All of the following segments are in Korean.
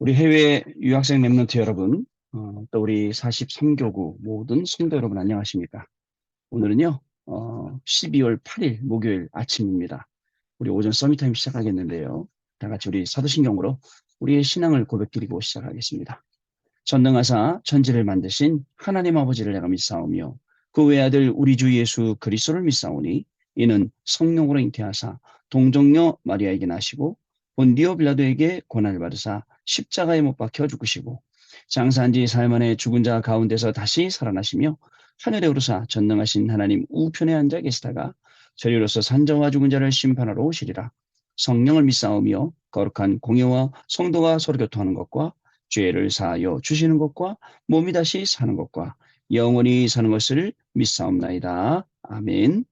우리 해외 유학생 랩런트 여러분, 어, 또 우리 43교구 모든 성도 여러분 안녕하십니까? 오늘은요, 어, 12월 8일 목요일 아침입니다. 우리 오전 서밋타임 시작하겠는데요. 다 같이 우리 사도신경으로 우리의 신앙을 고백드리고 시작하겠습니다. 전능하사 천지를 만드신 하나님 아버지를 내가 믿사오며 그 외아들 우리 주 예수 그리스도를 믿사오니 이는 성령으로 잉태하사 동정녀 마리아에게 나시고 본디오 빌라도에게 고난을 받으사 십자가에 못 박혀 죽으시고 장사한 지 사흘 만에 죽은 자 가운데서 다시 살아나시며 하늘에 오르사 전능하신 하나님 우편에 앉아 계시다가 저리로서 산자와 죽은 자를 심판하러 오시리라. 성령을 믿사오며 거룩한 공예와 성도가 서로 교통하는 것과 죄를 사하여 주시는 것과 몸이 다시 사는 것과 영원히 사는 것을 믿사옵나이다. 아멘.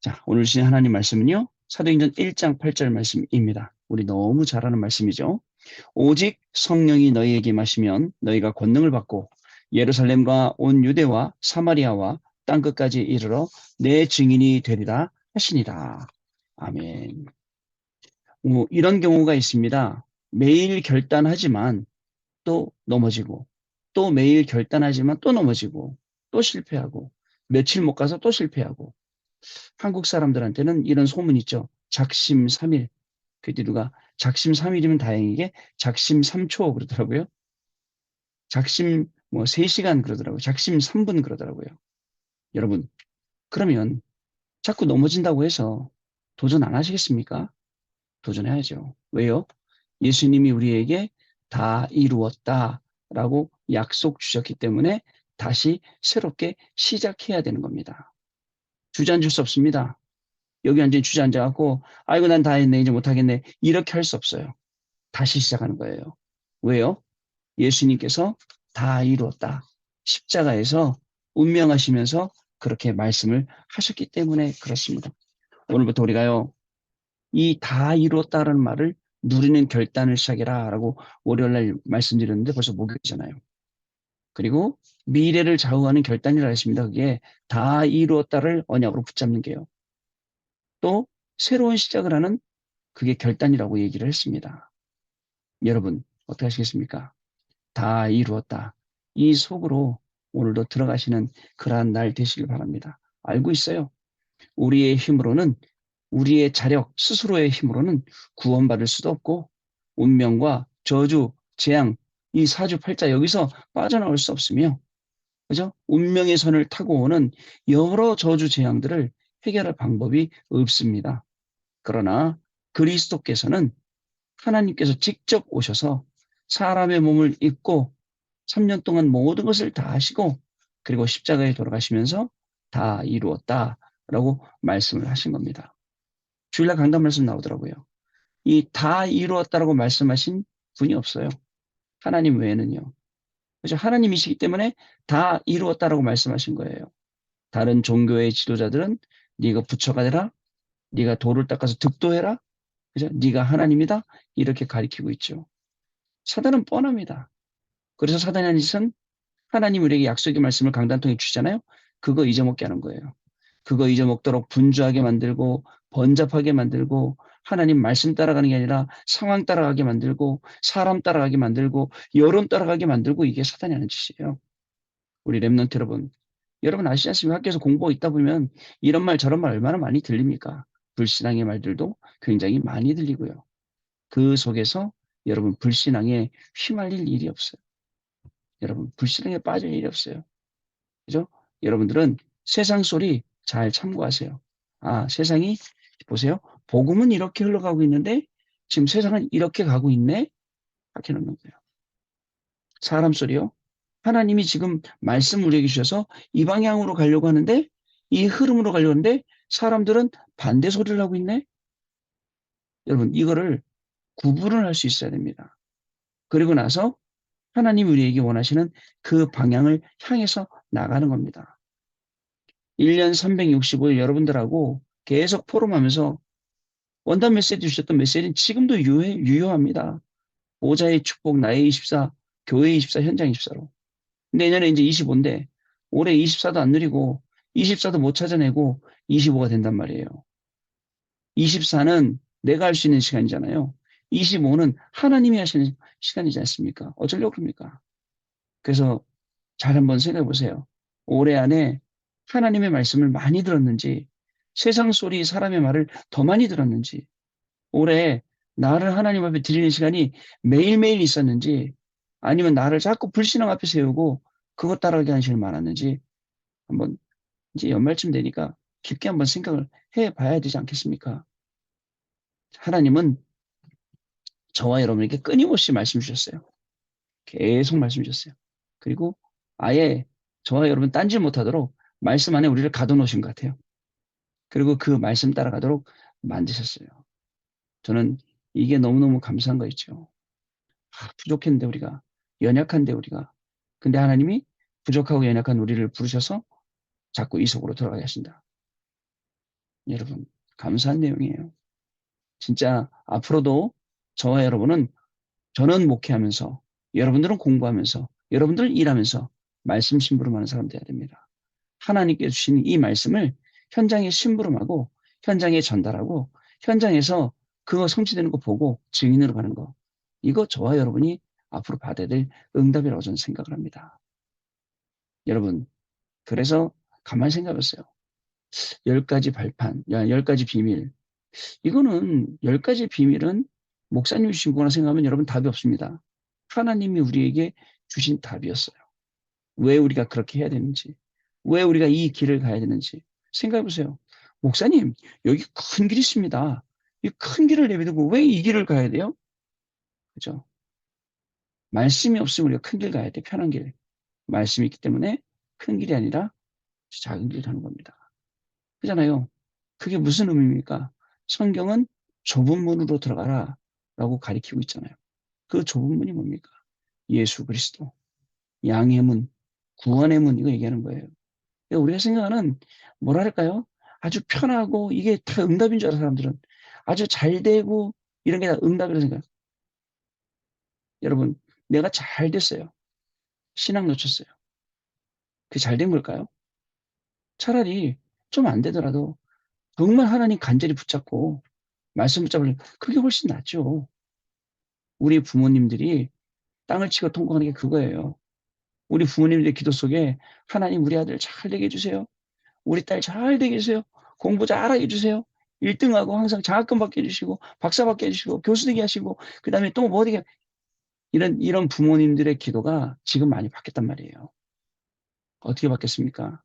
자, 오늘 주신 하나님 말씀은요. 사도행전 1장 8절 말씀입니다. 우리 너무 잘 아는 말씀이죠. 오직 성령이 너희에게 마시면 너희가 권능을 받고 예루살렘과 온 유대와 사마리아와 땅 끝까지 이르러 내 증인이 되리라 하시니라. 아멘. 뭐 이런 경우가 있습니다. 매일 결단하지만 또 넘어지고 또 매일 결단하지만 또 넘어지고 또 실패하고 며칠 못 가서 또 실패하고 한국 사람들한테는 이런 소문 있죠. 작심 3일. 그때 누가 작심 3일이면 다행이게 작심 3초 그러더라고요. 작심 뭐 3시간 그러더라고요. 작심 3분 그러더라고요. 여러분, 그러면 자꾸 넘어진다고 해서 도전 안 하시겠습니까? 도전해야죠. 왜요? 예수님이 우리에게 다 이루었다 라고 약속 주셨기 때문에 다시 새롭게 시작해야 되는 겁니다. 주저앉을 수 없습니다. 여기 완전히 주저앉아갖고 아이고 난 다 했네 이제 못하겠네 이렇게 할 수 없어요. 다시 시작하는 거예요. 왜요? 예수님께서 다 이루었다. 십자가에서 운명하시면서 그렇게 말씀을 하셨기 때문에 그렇습니다. 오늘부터 우리가요. 이 다 이루었다라는 말을 누리는 결단을 시작해라 라고 월요일날 말씀드렸는데 벌써 목요일이잖아요. 그리고 미래를 좌우하는 결단이라 했습니다. 그게 다 이루었다를 언약으로 붙잡는 게요. 또 새로운 시작을 하는 그게 결단이라고 얘기를 했습니다. 여러분 어떻게 하시겠습니까? 다 이루었다. 이 속으로 오늘도 들어가시는 그러한 날 되시길 바랍니다. 알고 있어요. 우리의 힘으로는 우리의 자력 스스로의 힘으로는 구원받을 수도 없고 운명과 저주, 재앙 이 사주팔자 여기서 빠져나올 수 없으며 그죠? 운명의 선을 타고 오는 여러 저주 재앙들을 해결할 방법이 없습니다. 그러나 그리스도께서는 하나님께서 직접 오셔서 사람의 몸을 입고 3년 동안 모든 것을 다 하시고 그리고 십자가에 돌아가시면서 다 이루었다라고 말씀을 하신 겁니다. 주일날 강단 말씀 나오더라고요. 이 다 이루었다라고 말씀하신 분이 없어요. 하나님 외에는요. 그래서 하나님이시기 때문에 다 이루었다라고 말씀하신 거예요. 다른 종교의 지도자들은 네가 부처가 되라, 네가 돌을 닦아서 득도해라, 그죠? 네가 하나님이다 이렇게 가리키고 있죠. 사단은 뻔합니다. 그래서 사단이 하는 짓은 하나님 우리에게 약속의 말씀을 강단 통해 주잖아요. 그거 잊어먹게 하는 거예요. 그거 잊어먹도록 분주하게 만들고 번잡하게 만들고 하나님 말씀 따라가는 게 아니라 상황 따라가게 만들고 사람 따라가게 만들고 여론 따라가게 만들고 이게 사단이 하는 짓이에요. 우리 랩런트 여러분 여러분 않습니까? 학교에서 공부가 있다 보면 이런 말 저런 말 얼마나 많이 들립니까? 불신앙의 말들도 굉장히 많이 들리고요. 그 속에서 여러분 불신앙에 휘말릴 일이 없어요. 여러분 불신앙에 빠질 일이 없어요. 그죠? 여러분들은 세상 소리 잘 참고하세요. 아 세상이 보세요. 복음은 이렇게 흘러가고 있는데 지금 세상은 이렇게 가고 있네. 이렇게 놓는 거예요. 사람 소리요. 하나님이 지금 말씀 우리에게 주셔서 이 방향으로 가려고 하는데 이 흐름으로 가려고 하는데 사람들은 반대 소리를 하고 있네. 여러분 이거를 구분을 할 수 있어야 됩니다. 그리고 나서 하나님 우리에게 원하시는 그 방향을 향해서 나가는 겁니다. 1년 365일 여러분들하고 계속 포럼하면서 원단 메시지 주셨던 메시지는 지금도 유효, 유효합니다. 보좌의 축복, 나의 24, 교회 24, 현장 24로. 내년에 이제 25인데 올해 24도 안 누리고 24도 못 찾아내고 25가 된단 말이에요. 24는 내가 할 수 있는 시간이잖아요. 25는 하나님이 하시는 시간이지 않습니까? 어쩌려고 그럽니까? 그래서 잘 한번 생각해 보세요. 올해 안에 하나님의 말씀을 많이 들었는지, 세상 소리, 사람의 말을 더 많이 들었는지, 올해 나를 하나님 앞에 드리는 시간이 매일매일 있었는지, 아니면 나를 자꾸 불신앙 앞에 세우고 그것 따라가게 하는 시간이 많았는지, 한번 이제 연말쯤 되니까 깊게 한번 생각을 해 봐야 되지 않겠습니까? 하나님은 저와 여러분에게 끊임없이 말씀 주셨어요. 계속 말씀 주셨어요. 그리고 아예 저와 여러분 딴짓 못하도록 말씀 안에 우리를 가둬놓으신 것 같아요. 그리고 그 말씀 따라가도록 만드셨어요. 저는 이게 너무너무 감사한 거 있죠. 아, 부족했는데 우리가 연약한데 우리가 근데 하나님이 부족하고 연약한 우리를 부르셔서 자꾸 이 속으로 들어가게 하신다. 여러분 감사한 내용이에요. 진짜 앞으로도 저와 여러분은 저는 목회하면서 여러분들은 공부하면서 여러분들은 일하면서 말씀 심부름하는 사람 되어야 됩니다. 하나님께 주신 이 말씀을 현장에 심부름하고 현장에 전달하고 현장에서 그거 성취되는 거 보고 증인으로 가는 거 이거 저와 여러분이 앞으로 받아야 될 응답이라고 저는 생각을 합니다. 여러분 그래서 가만히 생각해보세요. 열 가지 발판, 열 가지 비밀 이거는 열 가지 비밀은 목사님이 주신 거나 생각하면 여러분 답이 없습니다. 하나님이 우리에게 주신 답이었어요. 왜 우리가 그렇게 해야 되는지, 왜 우리가 이 길을 가야 되는지 생각해 보세요. 목사님, 여기 큰 길이 있습니다. 이 큰 길을 내비두고 왜 이 길을 가야 돼요? 그죠? 말씀이 없으면 우리가 큰 길 가야 돼, 편한 길. 말씀이 있기 때문에 큰 길이 아니라 작은 길을 가는 겁니다. 그잖아요. 그게 무슨 의미입니까? 성경은 좁은 문으로 들어가라 라고 가리키고 있잖아요. 그 좁은 문이 뭡니까? 예수 그리스도. 양의 문, 구원의 문, 이거 얘기하는 거예요. 그러니까 우리가 생각하는, 뭐랄까요? 아주 편하고, 이게 다 응답인 줄 알아, 사람들은. 아주 잘 되고, 이런 게 다 응답이라고 생각해요. 여러분, 내가 잘 됐어요. 신앙 놓쳤어요. 그게 잘 된 걸까요? 차라리 좀 안 되더라도 정말 하나님 간절히 붙잡고 말씀 붙잡으면 그게 훨씬 낫죠. 우리 부모님들이 땅을 치고 통곡하는 게 그거예요. 우리 부모님들의 기도 속에 하나님 우리 아들 잘 되게 해주세요. 우리 딸 잘 되게 해주세요. 공부 잘하게 해주세요. 1등하고 항상 장학금 받게 해주시고 박사 받게 해주시고 교수 되게 하시고 그 다음에 또 뭐 되게 이런 이런 부모님들의 기도가 지금 많이 바뀌었단 말이에요. 어떻게 바뀌었습니까?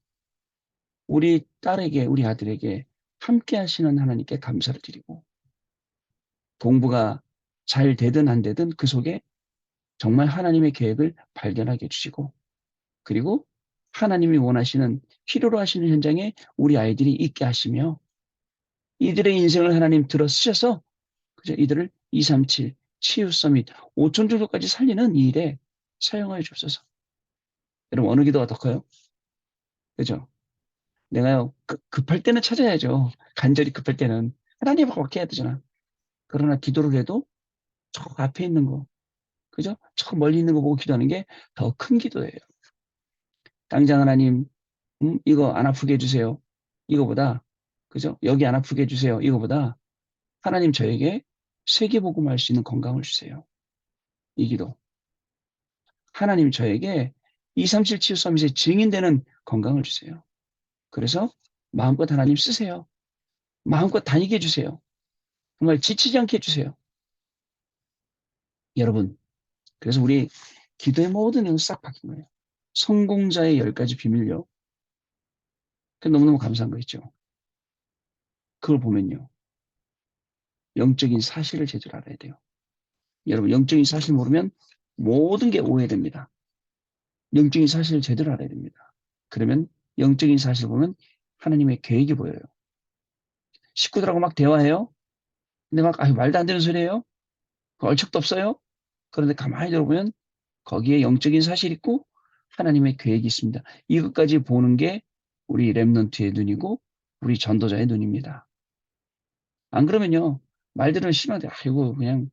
우리 딸에게 우리 아들에게 함께 하시는 하나님께 감사를 드리고 공부가 잘 되든 안 되든 그 속에 정말 하나님의 계획을 발견하게 해주시고 그리고 하나님이 원하시는 필요로 하시는 현장에 우리 아이들이 있게 하시며 이들의 인생을 하나님 들어 쓰셔서 그죠? 이들을 237 치유 서밋 5천 정도까지 살리는 이 일에 사용하여 주옵소서. 여러분 어느 기도가 더 커요? 그죠? 내가요 급할 때는 찾아야죠. 간절히 급할 때는 하나님하고 맡겨야 되잖아. 그러나 기도를 해도 저 앞에 있는 거, 그죠? 저 멀리 있는 거 보고 기도하는 게 더 큰 기도예요. 당장 하나님, 음, 이거 안 아프게 해주세요. 이거보다, 그죠? 여기 안 아프게 해주세요. 이거보다 하나님 저에게 세계복음할 수 있는 건강을 주세요. 이 기도. 하나님 저에게 237 치유 서밋에 증인되는 건강을 주세요. 그래서 마음껏 하나님 쓰세요. 마음껏 다니게 해주세요. 정말 지치지 않게 해주세요. 여러분, 그래서 우리 기도의 모든 내용 싹 바뀐 거예요. 성공자의 열 가지 비밀요. 그 너무너무 감사한 거 있죠. 그걸 보면요. 영적인 사실을 제대로 알아야 돼요. 여러분, 영적인 사실 모르면 모든 게 오해됩니다. 영적인 사실을 제대로 알아야 됩니다. 그러면 영적인 사실 보면 하나님의 계획이 보여요. 식구들하고 막 대화해요. 근데 막 아유, 말도 안 되는 소리예요. 얼척도 없어요. 그런데 가만히 들어보면 거기에 영적인 사실이 있고 하나님의 계획이 있습니다. 이것까지 보는 게 우리 랩런트의 눈이고 우리 전도자의 눈입니다. 안 그러면요. 말들은 심한데 아이고 그냥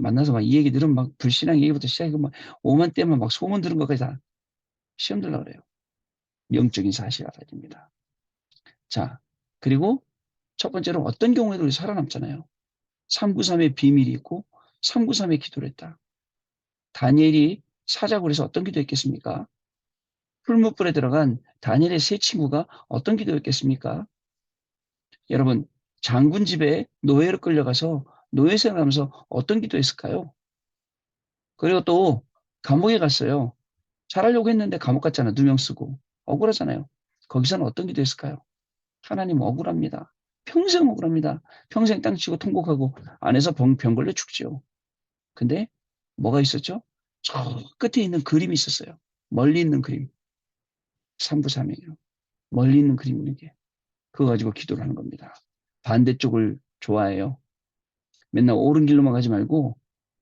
만나서 막 이 얘기 들으면 막 불신앙 얘기부터 시작하고 막 오만 때만 막 소문 들은 것까지 다 시험 들라 그래요. 영적인 사실 알아야 됩니다. 자, 그리고 첫 번째로 어떤 경우에도 우리 살아남잖아요. 393의 비밀이 있고 393의 기도를 했다. 다니엘이 사자굴에서 어떤 기도했겠습니까? 풀무불에 들어간 다니엘의 세 친구가 어떤 기도했겠습니까? 여러분 장군 집에 노예로 끌려가서 노예 생활하면서 어떤 기도했을까요? 그리고 또 감옥에 갔어요. 잘하려고 했는데 감옥 갔잖아. 누명 쓰고. 억울하잖아요. 거기서는 어떤 기도했을까요? 하나님 억울합니다. 평생 억울합니다. 평생 땅치고 통곡하고 안에서 병, 병 걸려 죽죠. 근데 뭐가 있었죠? 저 끝에 있는 그림이 있었어요. 멀리 있는 그림. 3부삼이에요. 멀리 있는 그림 있는 게. 그거 가지고 기도를 하는 겁니다. 반대쪽을 좋아해요. 맨날 옳은 길로만 가지 말고,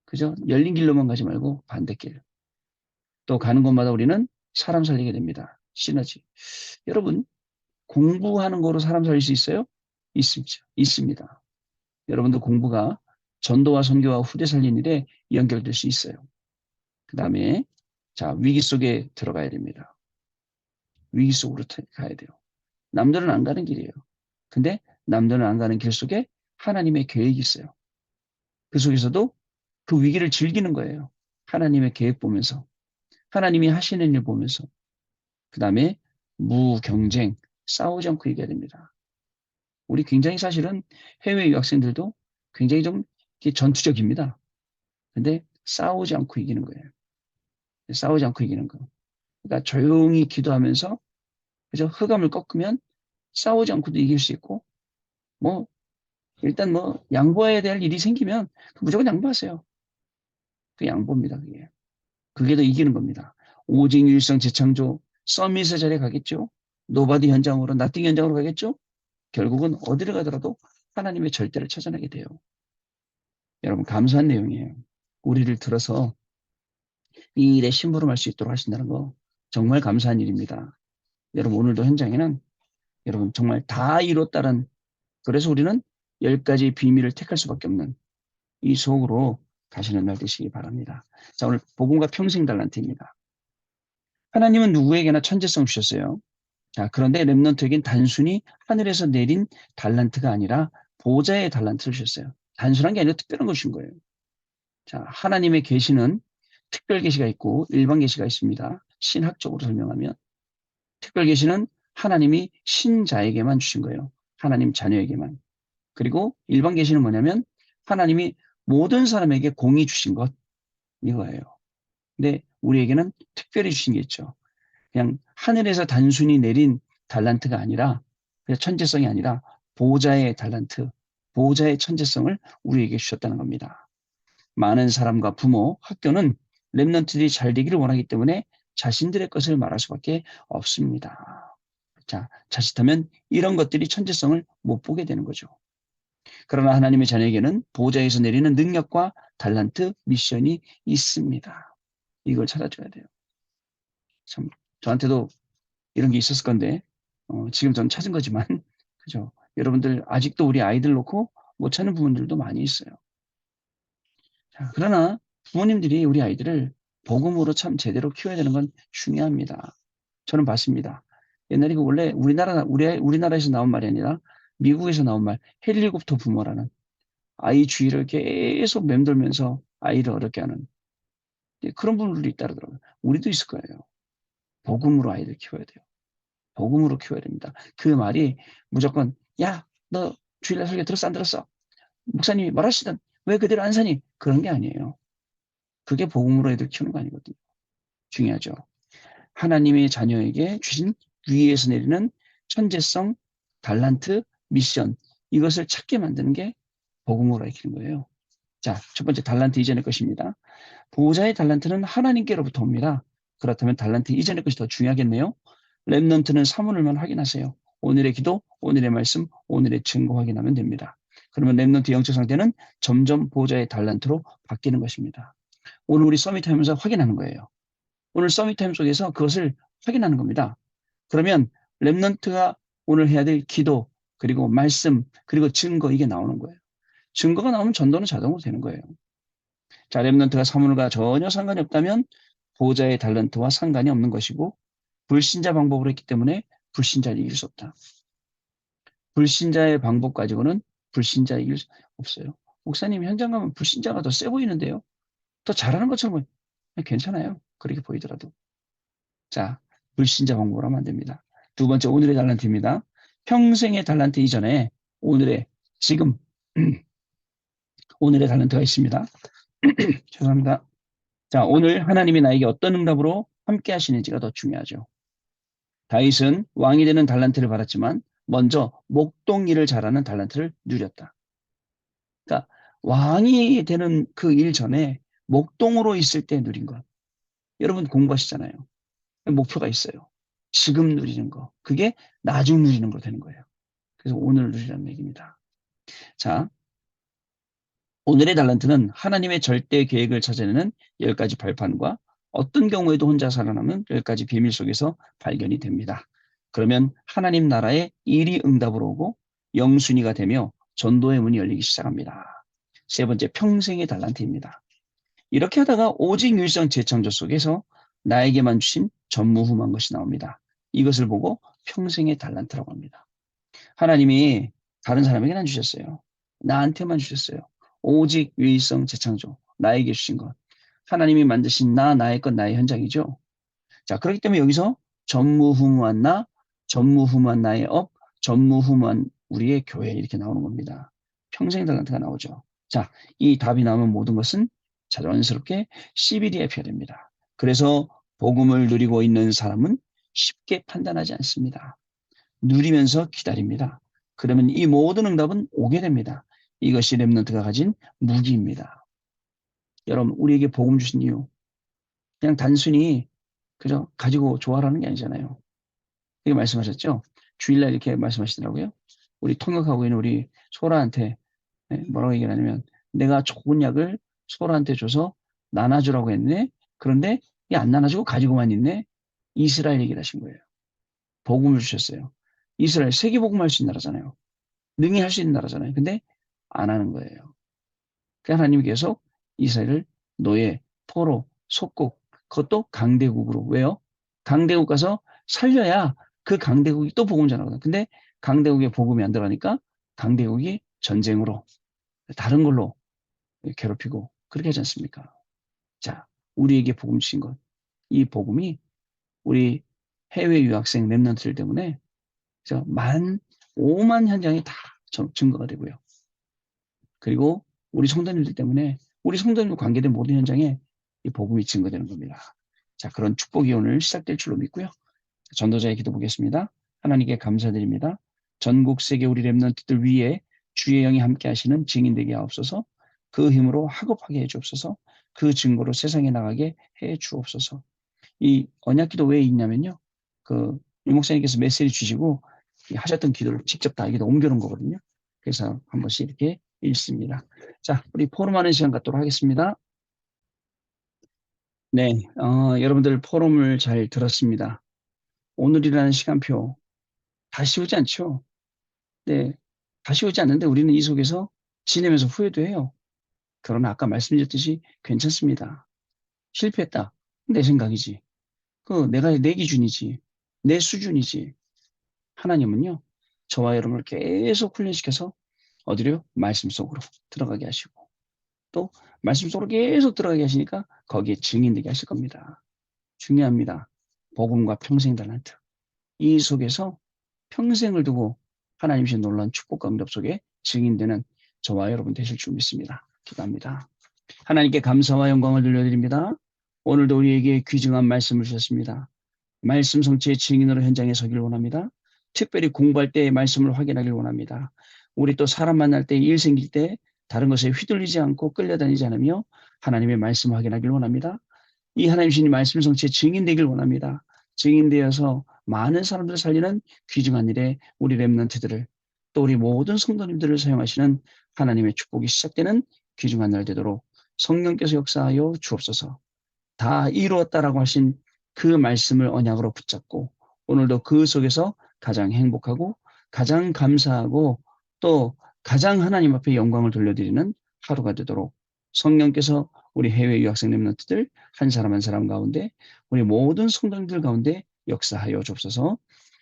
그죠? 열린 길로만 가지 말고 반대길. 또 가는 곳마다 우리는 사람 살리게 됩니다. 시너지. 여러분, 공부하는 거로 사람 살릴 수 있어요? 있습니다. 있습니다. 여러분도 공부가 전도와 선교와 후대 살린 일에 연결될 수 있어요. 그 다음에 자 위기 속에 들어가야 됩니다. 위기 속으로 가야 돼요. 남들은 안 가는 길이에요. 근데 남들은 안 가는 길 속에 하나님의 계획이 있어요. 그 속에서도 그 위기를 즐기는 거예요. 하나님의 계획 보면서. 하나님이 하시는 일 보면서. 그 다음에 무경쟁, 싸우지 않고 얘기해야 됩니다. 우리 굉장히 사실은 해외 유학생들도 굉장히 좀 전투적입니다. 근데 싸우지 않고 이기는 거예요. 싸우지 않고 이기는 거. 그러니까 조용히 기도하면서 그죠? 흑암을 꺾으면 싸우지 않고도 이길 수 있고 뭐 일단 뭐 양보해야 될 일이 생기면 무조건 양보하세요. 그 양보입니다. 그게. 그게 더 이기는 겁니다. 오직 일성 재창조 서밋의 자리에 가겠죠. 노바디 현장으로 나띵 현장으로 가겠죠. 결국은 어디를 가더라도 하나님의 절대를 찾아내게 돼요. 여러분 감사한 내용이에요. 우리를 들어서 이 일에 심부름할 수 있도록 하신다는 거 정말 감사한 일입니다. 여러분 오늘도 현장에는 여러분 정말 다 이뤘다는 그래서 우리는 열 가지 비밀을 택할 수밖에 없는 이 속으로 가시는 날 되시기 바랍니다. 자 오늘 복음과 평생 달란트입니다. 하나님은 누구에게나 천재성 주셨어요. 자 그런데 렘넌트에겐 단순히 하늘에서 내린 달란트가 아니라 보좌의 달란트를 주셨어요. 단순한 게 아니라 특별한 것인 거예요. 자 하나님의 계시는 특별 계시가 있고 일반 계시가 있습니다. 신학적으로 설명하면 특별 계시는 하나님이 신자에게만 주신 거예요. 하나님 자녀에게만. 그리고 일반 계시는 뭐냐면 하나님이 모든 사람에게 공이 주신 것 이거예요. 근데 우리에게는 특별히 주신 게 있죠. 그냥 하늘에서 단순히 내린 달란트가 아니라 그냥 천재성이 아니라 보호자의 달란트, 보호자의 천재성을 우리에게 주셨다는 겁니다. 많은 사람과 부모, 학교는 랩런트들이 잘 되기를 원하기 때문에 자신들의 것을 말할 수밖에 없습니다. 자, 자칫하면 이런 것들이 천재성을 못 보게 되는 거죠. 그러나 하나님의 자녀에게는 보좌에서 내리는 능력과 달란트, 미션이 있습니다. 이걸 찾아줘야 돼요. 참 저한테도 이런 게 있었을 건데 어, 지금 전 찾은 거지만 그죠? 여러분들 아직도 우리 아이들 놓고 못 찾는 부분들도 많이 있어요. 자, 그러나 부모님들이 우리 아이들을 복음으로 참 제대로 키워야 되는 건 중요합니다. 저는 봤습니다. 옛날에 그 원래 우리나라 우리 우리나라에서 나온 말이 아니라 미국에서 나온 말 헬리콥터 부모라는 아이 주위를 계속 맴돌면서 아이를 어렵게 하는 그런 분들이 있다더라고요. 우리도 있을 거예요. 복음으로 아이들 키워야 돼요. 복음으로 키워야 됩니다. 그 말이 무조건 야 너 주일날 설교 들었어 안 들었어? 목사님이 말하시던 왜 그대로 안 사니? 그런 게 아니에요. 그게 복음으로 애들 키우는 거 아니거든요. 중요하죠. 하나님의 자녀에게 주신 위에서 내리는 천재성, 달란트, 미션 이것을 찾게 만드는 게 복음으로 익히는 거예요. 자, 첫 번째 달란트 이전의 것입니다. 보호자의 달란트는 하나님께로부터 옵니다. 그렇다면 달란트 이전의 것이 더 중요하겠네요. 랩넌트는 사문을만 확인하세요. 오늘의 기도, 오늘의 말씀, 오늘의 증거 확인하면 됩니다. 그러면 랩넌트 영적 상태는 점점 보호자의 달란트로 바뀌는 것입니다. 오늘 우리 서밋 하면서 확인하는 거예요. 오늘 서밋 타임 속에서 그것을 확인하는 겁니다. 그러면 랩넌트가 오늘 해야 될 기도, 그리고 말씀, 그리고 증거 이게 나오는 거예요. 증거가 나오면 전도는 자동으로 되는 거예요. 자, 랩넌트가 사물과 전혀 상관이 없다면 보호자의 달란트와 상관이 없는 것이고 불신자 방법으로 했기 때문에 불신자를 이길 수 없다. 불신자의 방법 가지고는 불신자 이길 수 없어요. 목사님 현장 가면 불신자가 더 세 보이는데요. 더 잘하는 것처럼 괜찮아요. 그렇게 보이더라도. 자, 불신자 방법을 하면 안 됩니다. 두 번째 오늘의 달란트입니다. 평생의 달란트 이전에 오늘의 지금 오늘의 달란트가 있습니다. 죄송합니다. 자, 오늘 하나님이 나에게 어떤 응답으로 함께 하시는지가 더 중요하죠. 다윗은 왕이 되는 달란트를 받았지만 먼저 목동 일을 잘하는 달란트를 누렸다. 그러니까 왕이 되는 그 일 전에 목동으로 있을 때 누린 것. 여러분 공부하시잖아요. 목표가 있어요. 지금 누리는 거. 그게 나중 누리는 거 되는 거예요. 그래서 오늘 누리라는 얘기입니다. 자, 오늘의 달란트는 하나님의 절대 계획을 찾아내는 열 가지 발판과 어떤 경우에도 혼자 살아남는 열 가지 비밀 속에서 발견이 됩니다. 그러면 하나님 나라의 일이 응답으로 오고 영순위가 되며 전도의 문이 열리기 시작합니다. 세 번째, 평생의 달란트입니다. 이렇게 하다가 오직 유일성 재창조 속에서 나에게만 주신 전무후무한 것이 나옵니다. 이것을 보고 평생의 달란트라고 합니다. 하나님이 다른 사람에게는 안 주셨어요. 나한테만 주셨어요. 오직 유일성 재창조, 나에게 주신 것. 하나님이 만드신 나, 나의 것, 나의 현장이죠. 자, 그렇기 때문에 여기서 전무후무한 나, 전무후무한 나의 업, 전무후무한 우리의 교회 이렇게 나오는 겁니다. 평생 달란트가 나오죠. 자, 이 답이 나오면 모든 것은 자연스럽게 CBD에 표현됩니다. 그래서 복음을 누리고 있는 사람은 쉽게 판단하지 않습니다. 누리면서 기다립니다. 그러면 이 모든 응답은 오게 됩니다. 이것이 랩런트가 가진 무기입니다. 여러분, 우리에게 복음 주신 이유. 그냥 단순히, 그죠? 가지고 좋아라는 게 아니잖아요. 이렇게 말씀하셨죠? 주일날 이렇게 말씀하시더라고요. 우리 통역하고 있는 우리 소라한테 네, 뭐라고 얘기하냐면 내가 좋은 약을 소라한테 줘서 나눠주라고 했네. 그런데 이 안 나눠주고 가지고만 있네. 이스라엘 얘기를 하신 거예요. 복음을 주셨어요. 이스라엘 세계 복음할 수 있는 나라잖아요. 능히 할 수 있는 나라잖아요. 근데 안 하는 거예요. 그 하나님이 계속 이스라엘을 노예, 포로, 속국, 그것도 강대국으로. 왜요? 강대국 가서 살려야 그 강대국이 또 복음 전하거든. 근데 강대국에 복음이 안 들어가니까 강대국이 전쟁으로 다른 걸로 괴롭히고 그렇게 하지 않습니까? 자, 우리에게 복음 주신 것. 이 복음이 우리 해외 유학생 랩런트들 때문에 만 5만 현장이 다 증거가 되고요. 그리고 우리 성도님들 때문에 우리 성도님과 관계된 모든 현장에 이 복음이 증거되는 겁니다. 자, 그런 축복이 오늘 시작될 줄로 믿고요. 전도자의 기도 보겠습니다. 하나님께 감사드립니다. 전국 세계 우리 랩런트들 위에 주의 영이 함께 하시는 증인되게 하옵소서 그 힘으로 학업하게 해 주옵소서 그 증거로 세상에 나가게 해 주옵소서 이 언약 기도 왜 있냐면요. 그 유목사님께서 메시지 주시고 하셨던 기도를 직접 다 여기다 옮겨놓은 거거든요. 그래서 한 번씩 이렇게 읽습니다. 자, 우리 포럼하는 시간 갖도록 하겠습니다. 네, 어, 여러분들 포럼을 잘 들었습니다. 오늘이라는 시간표 다시 오지 않죠? 네, 다시 오지 않는데 우리는 이 속에서 지내면서 후회도 해요. 그러나 아까 말씀드렸듯이 괜찮습니다. 실패했다. 내 생각이지. 그 내가 내 기준이지. 내 수준이지. 하나님은요. 저와 여러분을 계속 훈련시켜서 어디로요? 말씀 속으로 들어가게 하시고 또 말씀 속으로 계속 들어가게 하시니까 거기에 증인되게 하실 겁니다. 중요합니다. 복음과 평생 달란트. 이 속에서 평생을 두고 하나님의 놀라운 축복과 응답 속에 증인되는 저와 여러분 되실 줄 믿습니다. 기도합니다. 하나님께 감사와 영광을 돌려드립니다. 오늘도 우리에게 귀중한 말씀을 주셨습니다. 말씀 성취의 증인으로 현장에 서길 원합니다. 특별히 공부할 때 말씀을 확인하길 원합니다. 우리 또 사람 만날 때 일 생길 때 다른 것에 휘둘리지 않고 끌려다니지 않으며 하나님의 말씀 을 확인하길 원합니다. 이 하나님 신이 말씀 성취의 증인되길 원합니다. 증인되어서 많은 사람들을 살리는 귀중한 일에 우리 랩런트들을 또 우리 모든 성도님들을 사용하시는 하나님의 축복이 시작되는 귀중한 날 되도록 성령께서 역사하여 주옵소서. 다 이루었다라고 하신 그 말씀을 언약으로 붙잡고 오늘도 그 속에서 가장 행복하고 가장 감사하고 또 가장 하나님 앞에 영광을 돌려드리는 하루가 되도록 성령께서 우리 해외 유학생 랩런트들 한 사람 한 사람 가운데 우리 모든 성도님들 가운데 역사하여 주옵소서.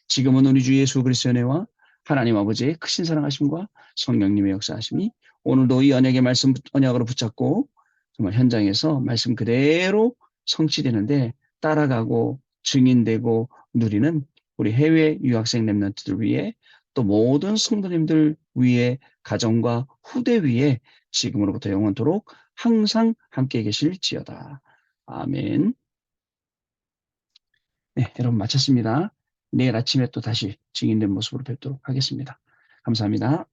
지금은 우리 주 예수 그리스도의 은혜와 하나님 아버지의 크신 사랑하심과 성령님의 역사하심이 오늘도 이 언약의 말씀 언약으로 붙잡고 정말 현장에서 말씀 그대로 성취되는데 따라가고 증인되고 누리는 우리 해외 유학생 랩런트들 위해 또 모든 성도님들 위에 가정과 후대 위에 지금으로부터 영원토록 항상 함께 계실지어다. 아멘. 네, 여러분 마쳤습니다. 내일 아침에 또 다시 증인된 모습으로 뵙도록 하겠습니다. 감사합니다.